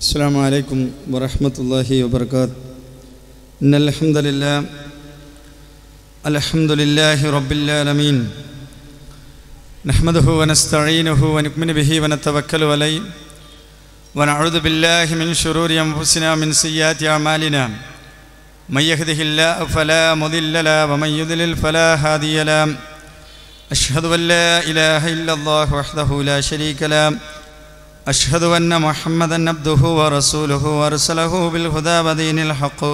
السلام عليكم ورحمة الله وبركاته. إن الحمد لله الحمد لله رب العالمين. نحمده ونستعينه ونؤمن به ونتوكل عليه. ونعوذ بالله من شرور أنفسنا ومن سيئات أعمالنا. من يهده الله فلا مضل له ومن يضلل فلا هادي له. أشهد أن لا إله إلا الله وحده لا شريك له. أشهد أن محمدا عبده ورسوله وأرسله بالهدى ودين الحق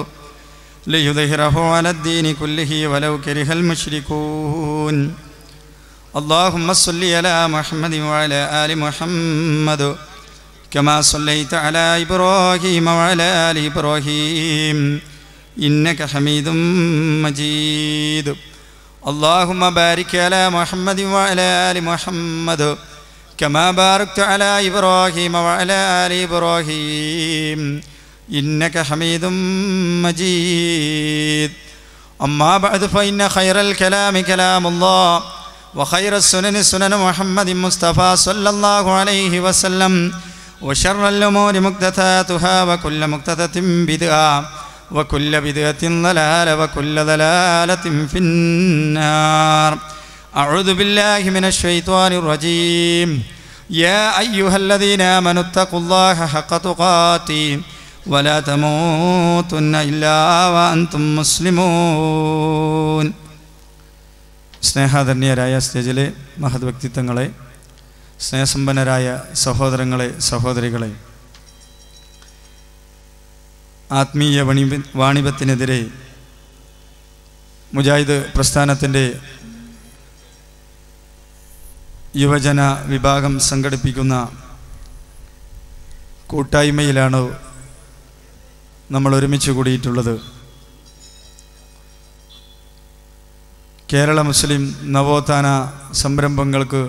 ليظهره على الدين كله ولو كره المشركون. اللهم صل على محمد وعلى آل محمد كما صليت على إبراهيم وعلى آل إبراهيم. إنك حميد مجيد. اللهم بارك على محمد وعلى آل محمد كما باركت على إبراهيم وعلى آل إبراهيم. إنك حميد مجيد. أما بعد فإن خير الكلام كلام الله وخير السنن سنن محمد مصطفى صلى الله عليه وسلم وشر الأمور محدثاتها وكل محدثة بدعة وكل بدعة ضلالة وكل ضلالة في النار. أعوذ بالله من الشيطان الرجيم يا أيها الذين آمنوا اتقوا الله حق تقاته ولا تموتن إلا وأنتم مسلمون സ്നേഹാധന്യരായ സ്റ്റേജിലെ മഹത് വ്യക്തിത്വങ്ങളെ സ്നേഹസമ്പന്നരായ സഹോദരങ്ങളെ സഹോദരികളെ ആത്മീയ വണിബ വാണിഭത്തിനെതിരെ മുജാഹിദ് പ്രസ്ഥാനത്തിൻ്റെ യുവജന വിഭാഗം സംഘടിപ്പിക്കുന്ന കൂട്ടായ്മയിലാണ് നമ്മൾ ഒരുമിച്ച് കൂടിയിട്ടുള്ളത്. കേരള മുസ്ലിം നവോത്ഥാന സംരംഭങ്ങൾക്ക്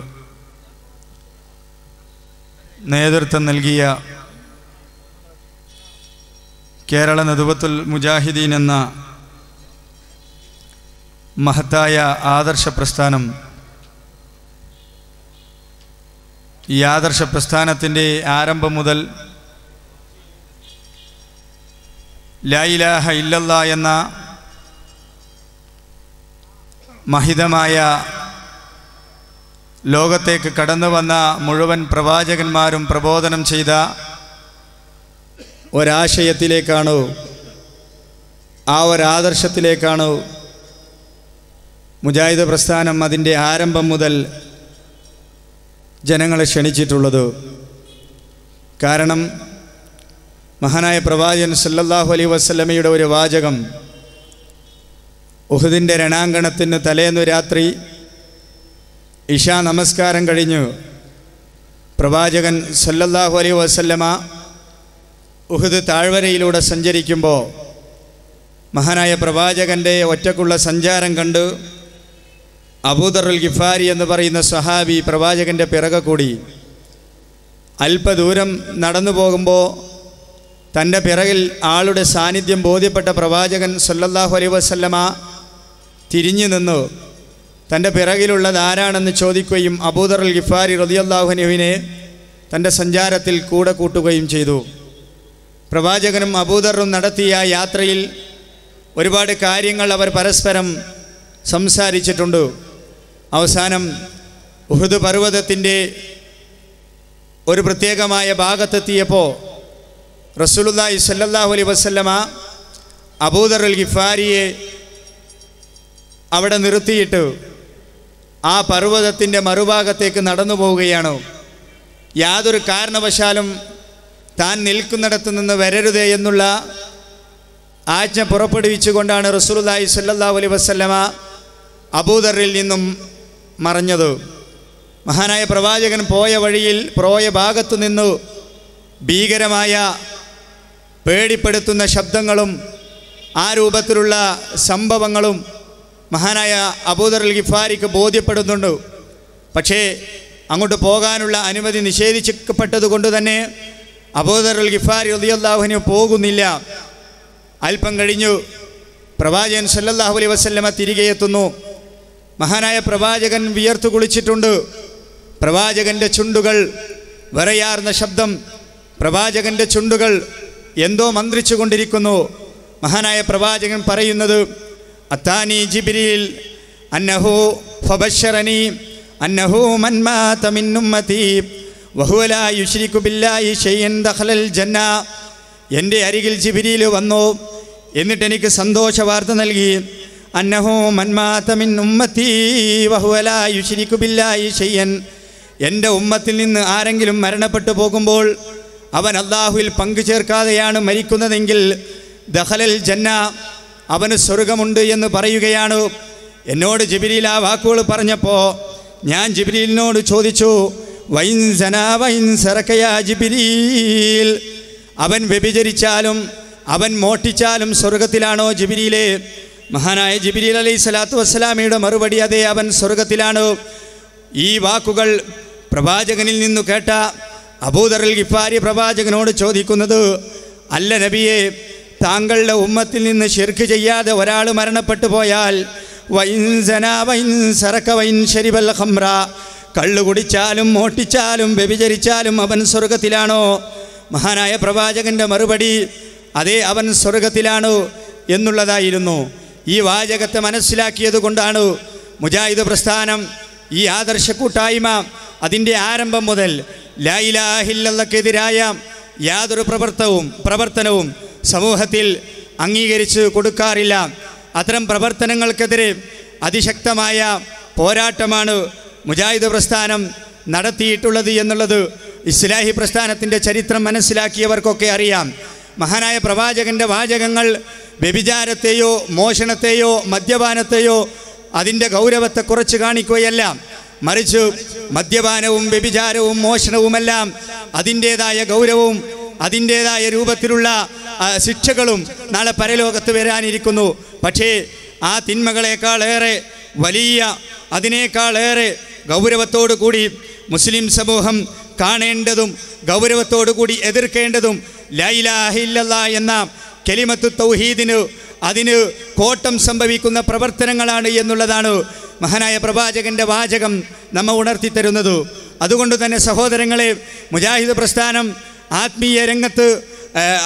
നേതൃത്വം നൽകിയ കേരള നദുവത്തുൽ മുജാഹിദീൻ എന്ന മഹത്തായ ആദർശ പ്രസ്ഥാനം ഈ ആദർശ പ്രസ്ഥാനത്തിന്റെ ആരംഭം മുതൽ ലായിലാഹ ഇല്ലല്ല എന്ന മഹിതമായ ലോകത്തേക്ക് കടന്നു വന്ന മുഴുവൻ പ്രവാചകന്മാരും പ്രബോധനം ചെയ്ത ഒരാശയത്തിലേക്കാണ് ആ ഒരാദർശത്തിലേക്കാണ് മുജാഹിദ് പ്രസ്ഥാനം അതിന്റെ ആരംഭം മുതൽ ജനങ്ങളെ ക്ഷണിച്ചിട്ടുള്ളത്. കാരണം മഹാനായ പ്രവാചകൻ സല്ലല്ലാഹു അലൈ വസ്ലമയുടെ ഒരു വാചകം ഉഹുദിന്റെ രണാങ്കണത്തിന് തലേന്നു രാത്രി ഇഷാ നമസ്കാരം കഴിഞ്ഞു പ്രവാചകൻ സല്ലല്ലാഹു അലൈ വസല്ലമ ഉഹുദ് താഴ്വരയിലൂടെ സഞ്ചരിക്കുമ്പോൾ മഹാനായ പ്രവാചകന്റെ ഒറ്റക്കുള്ള സഞ്ചാരം കണ്ട് അബൂദറുൽ ഗിഫാരി എന്ന് പറയുന്ന സഹാബി പ്രവാചകന്റെ പിറകെ കൂടി അല്പദൂരം നടന്നു പോകുമ്പോൾ തന്റെ പിറകിൽ ആളുടെ സാന്നിധ്യം ബോധ്യപ്പെട്ട പ്രവാചകൻ സല്ലല്ലാഹു അലൈ വസല്ലമ തിരിഞ്ഞു നിന്നു. തന്റെ പിറകിലുള്ളത് ആരാണെന്ന് ചോദിക്കുകയും അബൂദറുൽ ഗിഫാരി റതിയല്ലാഹുനുവിനെ തന്റെ സഞ്ചാരത്തിൽ കൂടെ കൂട്ടുകയും ചെയ്തു. പ്രവാചകനും അബൂദറും നടത്തിയ യാത്രയിൽ ഒരുപാട് കാര്യങ്ങൾ അവർ പരസ്പരം സംസാരിച്ചിട്ടുണ്ട്. അവസാനം ഉഹുദ് പർവതത്തിന്റെ ഒരു പ്രത്യേകമായ ഭാഗത്തെത്തിയപ്പോൾ റസൂലുല്ലാഹി സല്ലല്ലാഹു അലൈഹി വസല്ലമ അബൂദർ അൽ ഗിഫാരിയെ അവിടെ നിർത്തിയിട്ട് ആ പർവതത്തിന്റെ മറുഭാഗത്തേക്ക് നടന്നു പോവുകയാണ്. യാതൊരു കാരണവശാലും താൻ നിൽക്കുന്നിടത്ത് നിന്ന് വരരുതേ എന്നുള്ള ആജ്ഞ പുറപ്പെടുവിച്ചുകൊണ്ടാണ് റസൂലുല്ലാഹി സല്ലല്ലാഹു അലൈഹി വസല്ലമ അബൂദറിൽ നിന്നും മറഞ്ഞത്. മഹാനായ പ്രവാചകൻ പോയ വഴിയിൽ പ്രോയ ഭാഗത്തു നിന്നു ഭീകരമായ പേടിപ്പെടുത്തുന്ന ശബ്ദങ്ങളും ആ രൂപത്തിലുള്ള സംഭവങ്ങളും മഹാനായ അബൂദർ അൽ ഗിഫാരിക്ക് ബോധ്യപ്പെടുന്നുണ്ട്. പക്ഷേ അങ്ങോട്ട് പോകാനുള്ള അനുമതി നിഷേധിക്കപ്പെട്ടതുകൊണ്ട് തന്നെ അബൂദർ അൽ ഗിഫാരി ഉദയല്ലാഹുവിന് പോകുന്നില്ല. അല്പം കഴിഞ്ഞു പ്രവാചകൻ സല്ലല്ലാഹു അലൈഹി വസല്ലമ തിരികെ എത്തുന്നു. മഹാനായ പ്രവാചകൻ വിയർത്തു കുളിച്ചിട്ടുണ്ട്. പ്രവാചകന്റെ ചുണ്ടുകൾ വരയാർന്ന ശബ്ദം പ്രവാചകന്റെ ചുണ്ടുകൾ എന്തോ മന്ത്രിച്ചു കൊണ്ടിരിക്കുന്നു. മഹാനായ പ്രവാചകൻ പറയുന്നത് അത്താനി ജിബിരിയിൽ അന്നഹു ഫബശറനി അന്നഹു മന്മാത മിൻ ഉമ്മതി വഹുവ ലാ യുശ്രികു ബില്ലാഹി ഷൈഅൻ ദഖലൽ ജന്ന എന്റെ അരികിൽ ജിബിരിയിൽ വന്നു എന്നിട്ടെനിക്ക് സന്തോഷ വാർത്ത നൽകി. അന്നഹു മന്മാത മിൻ ഉമ്മതി വഹുവ ലാ യുശ്രികു ബില്ലാഹി ഷൈഅൻ എന്റെ ഉമ്മത്തിൽ നിന്ന് ആരെങ്കിലും മരണപ്പെട്ടു പോകുമ്പോൾ അവൻ അള്ളാഹുവിൽ പങ്കു ചേർക്കാതെയാണ് മരിക്കുന്നതെങ്കിൽ ദഹലൽ ജന്ന അവന് സ്വർഗമുണ്ട് എന്ന് പറയുകയാണ്. എന്നോട് ജിബിരിയിൽ ആ വാക്കുകൾ പറഞ്ഞപ്പോൾ ഞാൻ ജിബിരിലിനോട് ചോദിച്ചു വൈൻ വൈൻ സറക്കയാ അവൻ വ്യഭിചരിച്ചാലും അവൻ മോട്ടിച്ചാലും സ്വർഗത്തിലാണോ ജിബിരിയിലെ മഹാനായ ജിബിലി അലൈഹി സ്വലാത്തു വസ്സലാമിയുടെ മറുപടി അതേ അവൻ സ്വർഗത്തിലാണ്. ഈ വാക്കുകൾ പ്രവാചകനിൽ നിന്നു കേട്ട അബൂദറിൽ ഗിഫാരി പ്രവാചകനോട് ചോദിക്കുന്നത് അല്ല നബിയെ താങ്കളുടെ ഉമ്മത്തിൽ നിന്ന് ഷിർക്ക് ചെയ്യാതെ ഒരാൾ മരണപ്പെട്ടു പോയാൽ സന ഷരിബൽ ഹംറ കള്ളു കുടിച്ചാലും മോട്ടിച്ചാലും വ്യഭിചരിച്ചാലും അവൻ സ്വർഗത്തിലാണോ? മഹാനായ പ്രവാചകന്റെ മറുപടി അതേ അവൻ സ്വർഗത്തിലാണോ എന്നുള്ളതായിരുന്നു. ഈ വാചകത്തെ മനസ്സിലാക്കിയത് കൊണ്ടാണ് മുജാഹിദ് പ്രസ്ഥാനം ഈ ആദർശ കൂട്ടായ്മ അതിന്റെ ആരംഭം മുതൽ ലായിലാഹില്ലക്കെതിരായ യാതൊരു പ്രവർത്തവും പ്രവർത്തനവും സമൂഹത്തിൽ അംഗീകരിച്ച് കൊടുക്കാറില്ല. അത്തരം പ്രവർത്തനങ്ങൾക്കെതിരെ അതിശക്തമായ പോരാട്ടമാണ് മുജാഹിദ് പ്രസ്ഥാനം നടത്തിയിട്ടുള്ളത് എന്നുള്ളത് ഇസ്ലാഹി പ്രസ്ഥാനത്തിന്റെ ചരിത്രം മനസ്സിലാക്കിയവർക്കൊക്കെ അറിയാം. മഹാനായ പ്രവാചകന്റെ വാചകങ്ങൾ വ്യഭിചാരത്തെയോ മോഷണത്തെയോ മദ്യപാനത്തെയോ അതിന്റെ ഗൗരവത്തെ കുറച്ച് കാണിക്കുകയല്ല. മറിച്ച് മദ്യപാനവും വ്യഭിചാരവും മോഷണവുമെല്ലാം അതിന്റേതായ ഗൗരവവും അതിന്റേതായ രൂപത്തിലുള്ള ശിക്ഷകളും നാളെ പരലോകത്ത് വരാനിരിക്കുന്നു. പക്ഷേ ആ തിന്മകളെക്കാളേറെ വലിയ അതിനേക്കാളേറെ ഗൗരവത്തോടു കൂടി മുസ്ലിം സമൂഹം കാണേണ്ടതും ഗൗരവത്തോടു കൂടി എതിർക്കേണ്ടതും ലൈലാഹില്ല എന്ന കെലിമത്ത് തൗഹീദിന് അതിന് കോട്ടം സംഭവിക്കുന്ന പ്രവർത്തനങ്ങളാണ് എന്നുള്ളതാണ് മഹാനായ പ്രവാചകന്റെ വാചകം നമ്മ ഉണർത്തിത്തരുന്നത് അതുകൊണ്ട് തന്നെ സഹോദരങ്ങളെ മുജാഹിദ് പ്രസ്ഥാനം ആത്മീയ രംഗത്ത്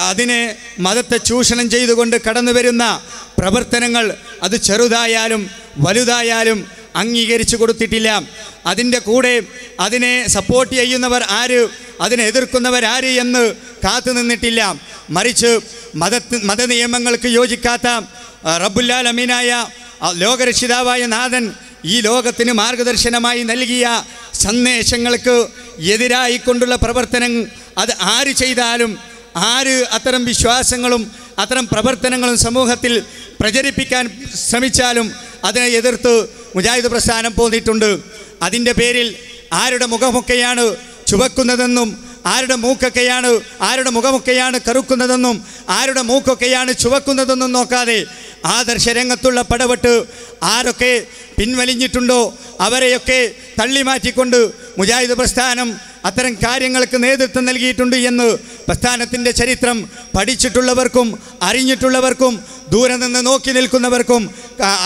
അതിനെ മതത്തെ ചൂഷണം ചെയ്തുകൊണ്ട് കടന്നു വരുന്ന പ്രവർത്തനങ്ങൾ അത് ചെറുതായാലും വലുതായാലും അംഗീകരിച്ചു കൊടുത്തിട്ടില്ല. അതിന്റെ കൂടെ അതിനെ സപ്പോർട്ട് ചെയ്യുന്നവർ ആര്? അതിനെ എതിർക്കുന്നവർ ആര് എന്ന് കാത്തു നിന്നിട്ടില്ല. മറിച്ച് മത നിയമങ്ങൾക്ക് യോജിക്കാത്ത റബുല്ലാലമീനായ ലോകരക്ഷിതാവായ നാഥൻ ഈ ലോകത്തിന് മാർഗദർശനമായി നൽകിയ സന്ദേശങ്ങൾക്ക് എതിരായിക്കൊണ്ടുള്ള പ്രവർത്തനം അത് ആര് ചെയ്താലും ആര് അത്തരം വിശ്വാസങ്ങളും അത്തരം പ്രവർത്തനങ്ങളും സമൂഹത്തിൽ പ്രചരിപ്പിക്കാൻ ശ്രമിച്ചാലും അതിനെ എതിർത്ത് മുജാഹിദ് പ്രസ്ഥാനം പോന്നിട്ടുണ്ട്. അതിന്റെ പേരിൽ ആരുടെ മുഖമൊക്കെയാണ് ചുവക്കുന്നതെന്നും ആരുടെ മൂക്കൊക്കെയാണ് ആരുടെ മുഖമൊക്കെയാണ് കറുക്കുന്നതെന്നും ആരുടെ മൂക്കൊക്കെയാണ് ചുവക്കുന്നതെന്നും നോക്കാതെ ആദർശ രംഗത്തുള്ള പടവട്ട് ആരൊക്കെ പിൻവലിഞ്ഞിട്ടുണ്ടോ അവരെയൊക്കെ തള്ളിമാറ്റിക്കൊണ്ട് മുജാഹിദ് പ്രസ്ഥാനം അത്തരം കാര്യങ്ങൾക്ക് നേതൃത്വം നൽകിയിട്ടുണ്ട് എന്ന് പ്രസ്ഥാനത്തിന്റെ ചരിത്രം പഠിച്ചിട്ടുള്ളവർക്കും അറിഞ്ഞിട്ടുള്ളവർക്കും ദൂരെ നിന്ന് നോക്കി നിൽക്കുന്നവർക്കും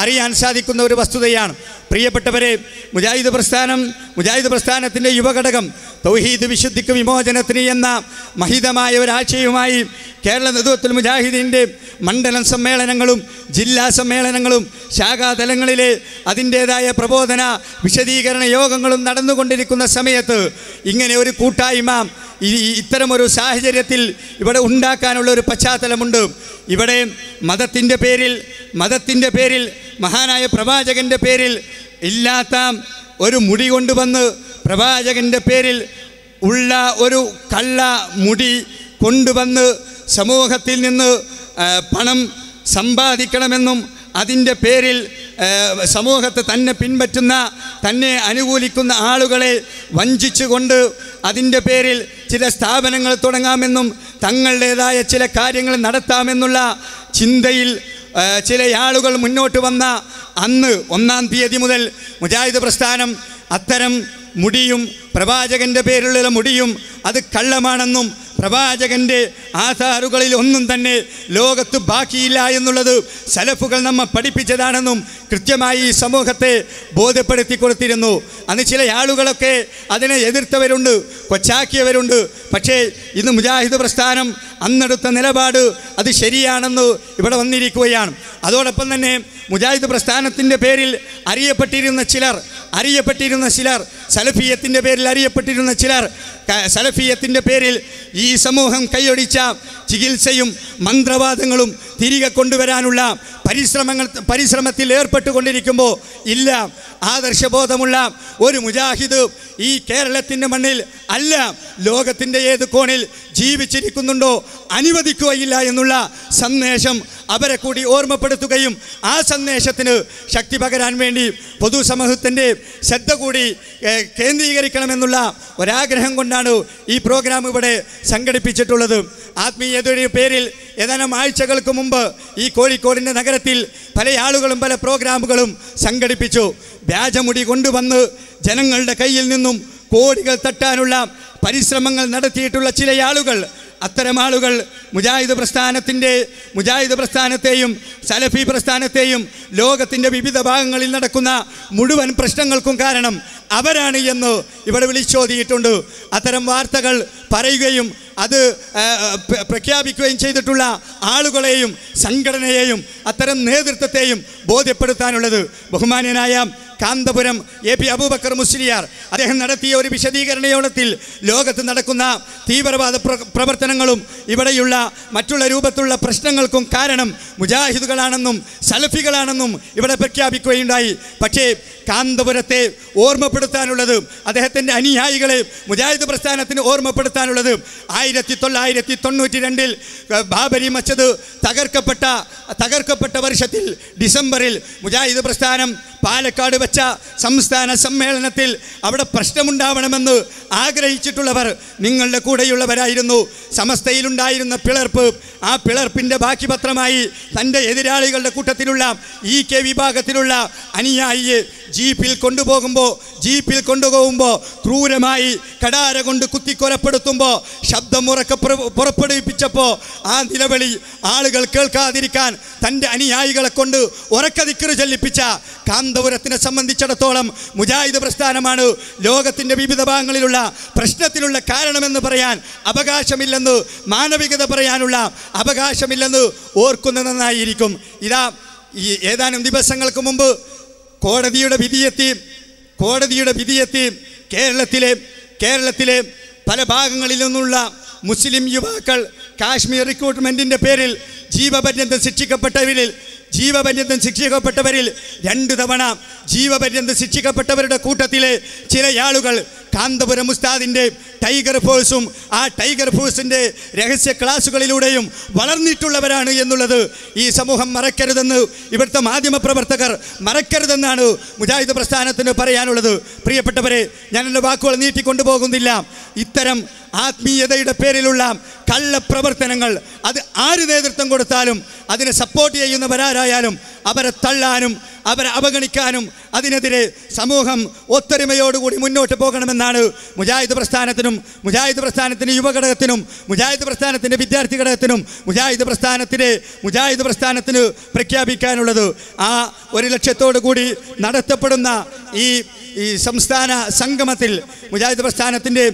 അറിയാൻ സാധിക്കുന്ന ഒരു വസ്തുതയാണ്. പ്രിയപ്പെട്ടവരെ മുജാഹിദ് പ്രസ്ഥാനം മുജാഹിദ് പ്രസ്ഥാനത്തിന്റെ യുവഘടകം തൗഹീദ് വിശുദ്ധിക്ക് വിമോചനത്തിന് എന്ന മഹിതമായ ഒരാശയവുമായി കേരള നേതൃത്വത്തിൽ മുജാഹിദീന്റെ മണ്ഡലം സമ്മേളനങ്ങളും ജില്ലാ സമ്മേളനങ്ങളും ശാഖാതലങ്ങളിലെ അതിന്റേതായ പ്രബോധന വിശദീകരണ യോഗങ്ങളും നടന്നുകൊണ്ടിരിക്കുന്ന സമയത്ത് ഇങ്ങനെ ഒരു കൂട്ടായ്മ ഈ ഇത്തരമൊരു സാഹചര്യത്തിൽ ഇവിടെ ഉണ്ടാക്കാനുള്ള ഒരു പശ്ചാത്തലമുണ്ട്. ഇവിടെ മതത്തിന്റെ പേരിൽ മതത്തിന്റെ പേരിൽ മഹാനായ പ്രവാചകന്റെ പേരിൽ ഇല്ലാത്ത ഒരു മുടി കൊണ്ടുവന്ന് പ്രവാചകന്റെ പേരിൽ ഉള്ള ഒരു കള്ള മുടി കൊണ്ടുവന്ന് സമൂഹത്തിൽ നിന്ന് പണം സമ്പാദിക്കണമെന്നും അതിന്റെ പേരിൽ സമൂഹത്തെ തന്നെ പിൻപറ്റുന്ന തന്നെ അനുകൂലിക്കുന്ന ആളുകളെ വഞ്ചിച്ചുകൊണ്ട് അതിന്റെ പേരിൽ ചില സ്ഥാപനങ്ങൾ തുടങ്ങാമെന്നും തങ്ങളുടേതായ ചില കാര്യങ്ങൾ നടത്താമെന്നുള്ള ചിന്തയിൽ ചില ആളുകൾ മുന്നോട്ട് വന്ന അന്ന് ഒന്നാം തീയതി മുതൽ മുജാഹിദ് പ്രസ്ഥാനം അത്തരം മുടിയും പ്രവാചകന്റെ പേരിലുള്ള മുടിയും അത് കള്ളമാണെന്നും പ്രവാചകന്റെ ആധാറുകളിൽ ഒന്നും തന്നെ ലോകത്ത് ബാക്കിയില്ല എന്നുള്ളത് സലഫുകൾ നമ്മെ പഠിപ്പിച്ചതാണെന്നും കൃത്യമായി ഈ സമൂഹത്തെ ബോധ്യപ്പെടുത്തി കൊടുത്തിരുന്നു. അന്ന് ചില ആളുകളൊക്കെ അതിനെ എതിർത്തവരുണ്ട് കൊച്ചാക്കിയവരുണ്ട്. പക്ഷേ ഇന്ന് മുജാഹിദ് പ്രസ്ഥാനം അന്നെടുത്ത നിലപാട് അത് ശരിയാണെന്ന് ഇവിടെ വന്നിരിക്കുകയാണ്. അതോടൊപ്പം തന്നെ മുജാഹിദ് പ്രസ്ഥാനത്തിന്റെ പേരിൽ അറിയപ്പെട്ടിരുന്ന ചിലർ അറിയപ്പെട്ടിരുന്ന ചിലർ സലഫിയത്തിന്റെ പേരിൽ അറിയപ്പെട്ടിരുന്ന ചിലർ സലഫിയത്തിന്റെ പേരിൽ ഈ സമൂഹം കൈയൊടിച്ച ചികിത്സയും മന്ത്രവാദങ്ങളും തിരികെ കൊണ്ടുവരാനുള്ള പരിശ്രമങ്ങൾ പരിശ്രമത്തിൽ ഏർപ്പെട്ടുകൊണ്ടിരിക്കുമ്പോൾ ഇല്ല. ആദർശബോധമുള്ള ഒരു മുജാഹിദ് ഈ കേരളത്തിന്റെ മണ്ണിൽ അല്ല. ലോകത്തിന്റെ ഏത് കോണിൽ ജീവിച്ചിരിക്കുന്നുണ്ടോ അനുവദിക്കുകയില്ല എന്നുള്ള സന്ദേശം അവരെ കൂടി ഓർമ്മപ്പെടുത്തുകയും ആ സന്ദേശത്തിന് ശക്തി പകരാൻ വേണ്ടി പൊതുസമൂഹത്തിന്റെ ശ്രദ്ധ കൂടി കേന്ദ്രീകരിക്കണമെന്നുള്ള ഒരാഗ്രഹം കൊണ്ടാണ് ഈ പ്രോഗ്രാം ഇവിടെ സംഘടിപ്പിച്ചിട്ടുള്ളത്. ആത്മീയതയുടെ പേരിൽ ഏതാനും ആഴ്ചകൾക്ക് മുമ്പ് ഈ കോഴിക്കോടിന്റെ നഗരത്തിൽ പല ആളുകളും പല പ്രോഗ്രാമുകളും സംഘടിപ്പിച്ചു. വ്യാജമുടി കൊണ്ടുവന്ന് ജനങ്ങളുടെ കയ്യിൽ നിന്നും കോടികൾ തട്ടാനുള്ള പരിശ്രമങ്ങൾ നടത്തിയിട്ടുള്ള ചില ആളുകൾ അത്തരം ആളുകൾ മുജാഹിദ് പ്രസ്ഥാനത്തിന്റെ മുജാഹിദ് പ്രസ്ഥാനത്തെയും സലഫി പ്രസ്ഥാനത്തെയും ലോകത്തിന്റെ വിവിധ ഭാഗങ്ങളിൽ നടക്കുന്ന മുഴുവൻ പ്രശ്നങ്ങൾക്കും കാരണം അവരാണ് എന്ന് ഇവിടെ വിളിച്ചോതിയിട്ടുണ്ട്. അത്തരം വാർത്തകൾ പറയുകയും അത് പ്രഖ്യാപിക്കുകയും ചെയ്തിട്ടുള്ള ആളുകളെയും സംഘടനയെയും അത്തരം നേതൃത്വത്തെയും ബോധ്യപ്പെടുത്താനുള്ളത് ബഹുമാന്യനായ കാന്തപുരം എ പി അബൂബക്കർ മുസ്ലിയാർ. അദ്ദേഹം നടത്തിയ ഒരു വിശദീകരണ യോഗത്തിൽ ലോകത്ത് നടക്കുന്ന തീവ്രവാദ പ്രവർത്തനങ്ങളും ഇവിടെയുള്ള മറ്റുള്ള രൂപത്തിലുള്ള പ്രശ്നങ്ങൾക്കും കാരണം മുജാഹിദുകളാണെന്നും സലഫികളാണെന്നും ഇവിടെ പ്രഖ്യാപിക്കുകയുണ്ടായി. പക്ഷേ കാന്തപുരത്തെ ഓർമ്മപ്പെടുത്താനുള്ളത് അദ്ദേഹത്തിന്റെ അനുയായികളെ മുജാഹിദ് പ്രസ്ഥാനത്തിന് ഓർമ്മപ്പെടുത്താനുള്ളത് ആയിരത്തി തൊള്ളായിരത്തി തൊണ്ണൂറ്റി രണ്ടിൽ ബാബരി മസ്ജിദ് തകർക്കപ്പെട്ട തകർക്കപ്പെട്ട വർഷത്തിൽ ഡിസംബറിൽ മുജാഹിദ് പ്രസ്ഥാനം പാലക്കാട് വെച്ച സംസ്ഥാന സമ്മേളനത്തിൽ അവിടെ പ്രശ്നമുണ്ടാവണമെന്ന് ആഗ്രഹിച്ചിട്ടുള്ളവർ നിങ്ങളുടെ കൂടെയുള്ളവരായിരുന്നു. സമസ്തയിലുണ്ടായിരുന്ന പിളർപ്പ് ആ പിളർപ്പിന്റെ ബാക്കി പത്രമായി തന്റെ എതിരാളികളുടെ കൂട്ടത്തിലുള്ള ഇ കെ വിഭാഗത്തിലുള്ള അനുയായിയെ ജീപ്പിൽ കൊണ്ടുപോകുമ്പോൾ ജീപ്പിൽ കൊണ്ടുപോകുമ്പോൾ ക്രൂരമായി കടാര കൊണ്ട് കുത്തിക്കൊലപ്പെടുത്തുമ്പോൾ ശബ്ദം ഉറക്ക പുറ- പുറപ്പെടുവിപ്പിച്ചപ്പോൾ ആ നിലവിളി ആളുകൾ കേൾക്കാതിരിക്കാൻ തന്റെ അനുയായികളെ കൊണ്ട് ഉറക്കതിക്കറി ചൊല്ലിപ്പിച്ച കാന്തപുരത്തിനെ സംബന്ധിച്ചിടത്തോളം മുജാഹിദ് പ്രസ്ഥാനമാണ് ലോകത്തിന്റെ വിവിധ ഭാഗങ്ങളിലുള്ള പ്രശ്നത്തിനുള്ള കാരണമെന്ന് പറയാൻ അവകാശമില്ലെന്ന് മാനവികത പറയാനുള്ള അവകാശമില്ലെന്ന് ഓർക്കുന്ന നന്നായിരിക്കും. ഇതാ ഈ ഏതാനും ദിവസങ്ങൾക്ക് മുമ്പ് കോടതിയുടെ വിധിയെത്തി കോടതിയുടെ വിധിയെത്തി കേരളത്തിലെ കേരളത്തിലെ പല ഭാഗങ്ങളിൽ നിന്നുള്ള മുസ്ലിം യുവാക്കൾ കാശ്മീർ റിക്രൂട്ട്മെന്റിന്റെ പേരിൽ ജീവപര്യന്തം ശിക്ഷിക്കപ്പെട്ടവരിൽ ജീവപര്യന്തം ശിക്ഷിക്കപ്പെട്ടവരിൽ രണ്ടു തവണ ജീവപര്യന്തം ശിക്ഷിക്കപ്പെട്ടവരുടെ കൂട്ടത്തിലെ ചില ആളുകൾ കാന്തപുരം ഉസ്താദിന്റെ ടൈഗർ ഫോഴ്സും ആ ടൈഗർ ഫോഴ്സിന്റെ രഹസ്യ ക്ലാസ്സുകളിലൂടെയും വളർന്നിട്ടുള്ളവരാണ് എന്നുള്ളത് ഈ സമൂഹം മറക്കരുതെന്ന് ഇവിടുത്തെ മാധ്യമപ്രവർത്തകർ മറക്കരുതെന്നാണ് മുജാഹിദ് പ്രസ്ഥാനത്തിന് പറയാനുള്ളത്. പ്രിയപ്പെട്ടവരെ ഞാൻ എന്റെ വാക്കുകൾ നീട്ടിക്കൊണ്ടുപോകുന്നില്ല ഇത്തരം ആത്മീയതയുടെ പേരിലുള്ള കള്ളപ്രവർത്തനങ്ങൾ അത് ആര് നേതൃത്വം കൊടുത്താലും അതിനെ സപ്പോർട്ട് ചെയ്യുന്നവരാരായാലും അവരെ തള്ളാനും അവരെ അവഗണിക്കാനും അതിനെതിരെ സമൂഹം ഒത്തൊരുമയോടുകൂടി മുന്നോട്ട് പോകണമെന്നാണ് മുജാഹിദ് പ്രസ്ഥാനത്തിനും മുജാഹിദ് പ്രസ്ഥാനത്തിന്റെ യുവഘടകത്തിനും മുജാഹിദ് പ്രസ്ഥാനത്തിന്റെ വിദ്യാർത്ഥി ഘടകത്തിനും മുജാഹിദ് പ്രസ്ഥാനത്തിന്റെ മുജാഹിദ് പ്രസ്ഥാനത്തിന് പ്രഖ്യാപിക്കാനുള്ളത് ആ ഒരു ലക്ഷ്യത്തോടു കൂടി നടത്തപ്പെടുന്ന ഈ ഈ സംസ്ഥാന സംഗമത്തിൽ മുജാഹിദ് പ്രസ്ഥാനത്തിന്റെ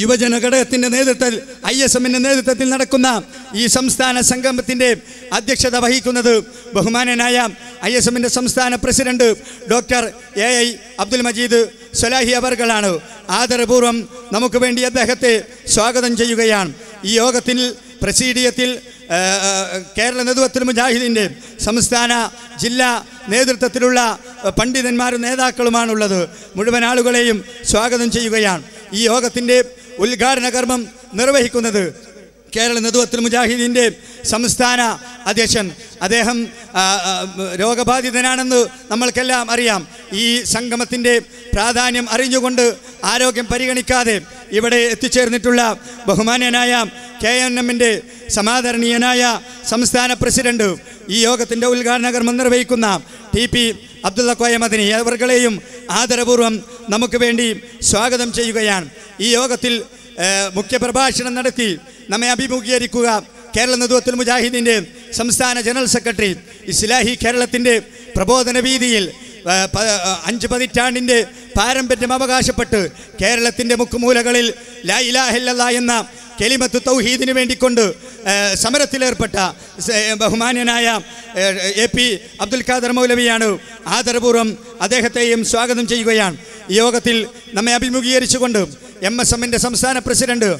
യുവജന ഘടകത്തിന്റെ നേതൃത്വത്തിൽ ഐ എസ് എമ്മിന്റെ നേതൃത്വത്തിൽ നടക്കുന്ന ഈ സംസ്ഥാന സംഗമത്തിന്റെ അധ്യക്ഷത വഹിക്കുന്നത് ബഹുമാനനായ ഐ എസ് എമ്മിന്റെ സംസ്ഥാന president doctor A I Abdul Majeed Salahi അവർകളാണ്. ആദരപൂർവം നമുക്ക് വേണ്ടി അദ്ദേഹത്തെ സ്വാഗതം ചെയ്യുകയാണ്. ഈ യോഗത്തിൽ പ്രസീഡിയത്തിൽ കേരള നേതൃത്വത്തിൽ മുജാഹിദിന്റെ സംസ്ഥാന ജില്ലാ നേതൃത്വത്തിലുള്ള പണ്ഡിതന്മാരും നേതാക്കളുമാണുള്ളത്. മുഴുവൻ ആളുകളെയും സ്വാഗതം ചെയ്യുകയാണ്. ഈ യോഗത്തിന്റെ ഉദ്ഘാടന കർമ്മം നിർവഹിക്കുന്നത് കേരള നേതൃത്വത്തിൽ മുജാഹിദീന്റെ സംസ്ഥാന അധ്യക്ഷൻ. അദ്ദേഹം രോഗബാധിതനാണെന്ന് നമ്മൾക്കെല്ലാം അറിയാം. ഈ സംഗമത്തിന്റെ പ്രാധാന്യം അറിഞ്ഞുകൊണ്ട് ആരോഗ്യം പരിഗണിക്കാതെ ഇവിടെ എത്തിച്ചേർന്നിട്ടുള്ള ബഹുമാന്യനായ കെ എൻ എമ്മിന്റെ സമാദരണീയനായ സംസ്ഥാന പ്രസിഡന്റ് ഈ യോഗത്തിന്റെ ഉദ്ഘാടന കർമ്മം നിർവഹിക്കുന്ന ടി പി അബ്ദുള്ള കോയ മദനി അവർകളെയും ആദരപൂർവം നമുക്ക് വേണ്ടി സ്വാഗതം ചെയ്യുകയാണ്. ഈ യോഗത്തിൽ മുഖ്യപ്രഭാഷണം നടത്തി നമ്മെ അഭിമുഖീകരിക്കുക കേരള നേതൃത്വത്തിൽ മുജാഹിദിന്റെ സംസ്ഥാന ജനറൽ സെക്രട്ടറി ഇസ്ലാഹി കേരളത്തിന്റെ പ്രബോധന വീതിയിൽ അഞ്ച് പതിറ്റാണ്ടിന്റെ പാരമ്പര്യം അവകാശപ്പെട്ട് കേരളത്തിന്റെ മുക്കുമൂലകളിൽ ലാ എന്ന കെലിമത്ത് തൗഹീദിന് വേണ്ടിക്കൊണ്ട് സമരത്തിലേർപ്പെട്ട ബഹുമാന്യനായ എ പി അബ്ദുൽ ഖാദർ മൗലവിയാണ് ആദരപൂർവം അദ്ദേഹത്തെയും സ്വാഗതം ചെയ്യുകയാണ്. യോഗത്തിൽ നമ്മെ അഭിമുഖീകരിച്ചുകൊണ്ട് എം എസ് എമ്മിന്റെ സംസ്ഥാന പ്രസിഡന്റ്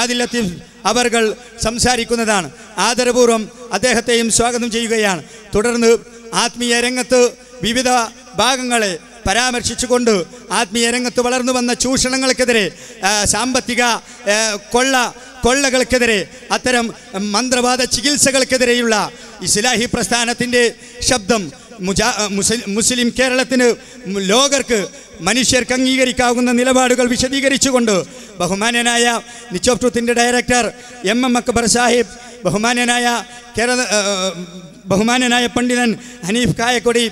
ആദിൽ ലത്തീഫ് അവർകൾ സംസാരിക്കുന്നതാണ്. ആദരപൂർവം അദ്ദേഹത്തെയും സ്വാഗതം ചെയ്യുകയാണ്. തുടർന്ന് ആത്മീയ രംഗത്ത് വിവിധ ഭാഗങ്ങളെ പരാമർശിച്ചുകൊണ്ട് ആത്മീയ രംഗത്ത് വളർന്നു വന്ന ചൂഷണങ്ങൾക്കെതിരെ സാമ്പത്തിക കൊള്ള കൊള്ളകൾക്കെതിരെ അത്തരം മന്ത്രവാദ ചികിത്സകൾക്കെതിരെയുള്ള ഇസ്ലാഹി പ്രസ്ഥാനത്തിന്റെ ശബ്ദം മുജാ മുസ്ലിം കേരളത്തിന് ലോകർക്ക് മനുഷ്യർക്ക് അംഗീകരിക്കാവുന്ന നിലപാടുകൾ വിശദീകരിച്ചുകൊണ്ട് ബഹുമാന്യനായ niche of ട്രൂത്തിന്റെ director M M Akbar Sahib ബഹുമാന്യനായ കേരള ബഹുമാന്യനായ പണ്ഡിതൻ Hanif Kayakkodi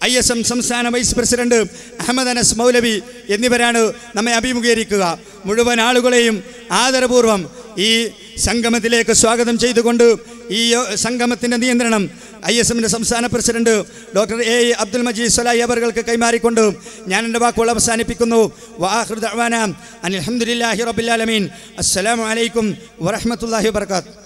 I S M സംസ്ഥാന വൈസ് പ്രസിഡന്റ് അഹമ്മദ് അനസ് മൗലവി എന്നിവരാണ് നമ്മെ അഭിമുഖീകരിക്കുക. മുഴുവൻ ആളുകളെയും ആദരപൂർവം ഈ സംഗമത്തിലേക്ക് സ്വാഗതം ചെയ്തുകൊണ്ട് ഈ സംഗമത്തിന്റെ നിയന്ത്രണം ഐ എസ് എമ്മിന്റെ സംസ്ഥാന president doctor A Abdul Majeed Salahi അവർക്ക് കൈമാറിക്കൊണ്ട് ഞാൻ എന്റെ വാക്കുകൾ അവസാനിപ്പിക്കുന്നു. വാഹൃദ് അലഹമുല്ലാഹി റബിൻ അസ്സലാമു അലൈക്കും വറഹമത്തല്ലാഹി വർക്കാത്തു